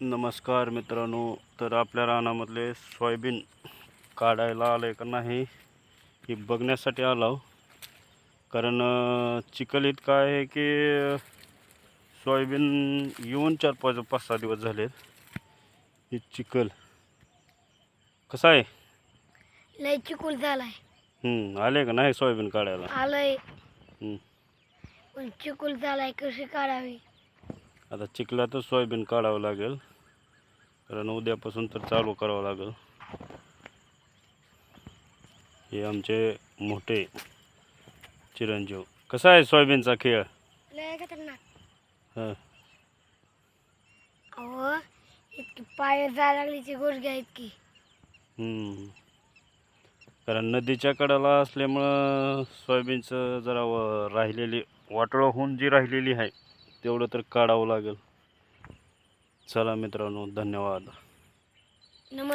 नमस्कार मित्रांनो तर आपल्या रानामधले सोयाबीन काढायला आलं का नाही हे बघण्यासाठी आलो कारण चिखल इतका आहे की सोयाबीन येऊन चार पाच पाच सहा दिवस झालेत. हे चिखल कसं आहे? लय चिकूल झालाय. हम्म, आले का नाही सोयाबीन काढायला? आलंय. हम्म. पण चिकूल झालाय कशी काढावी? आता चिखलातच सोयाबीन काढावं लागेल. कारण उद्यापासून तर चालू करावं लागेल. हे आमचे मोठे चिरंजीव. कसा आहे सोयाबीनचा खेळ? हं. अहो इतकी पाय जायला लागलीची गोष्ट इतकी. हम्म. कारण नदीच्या कडाला असल्यामुळं सोयाबीनचं जरा व- राहिलेली वाटोळं होऊन जी राहिलेली आहे तेवढं तर काढावं लागेल. चला मित्रांनो धन्यवाद. नमस्कार.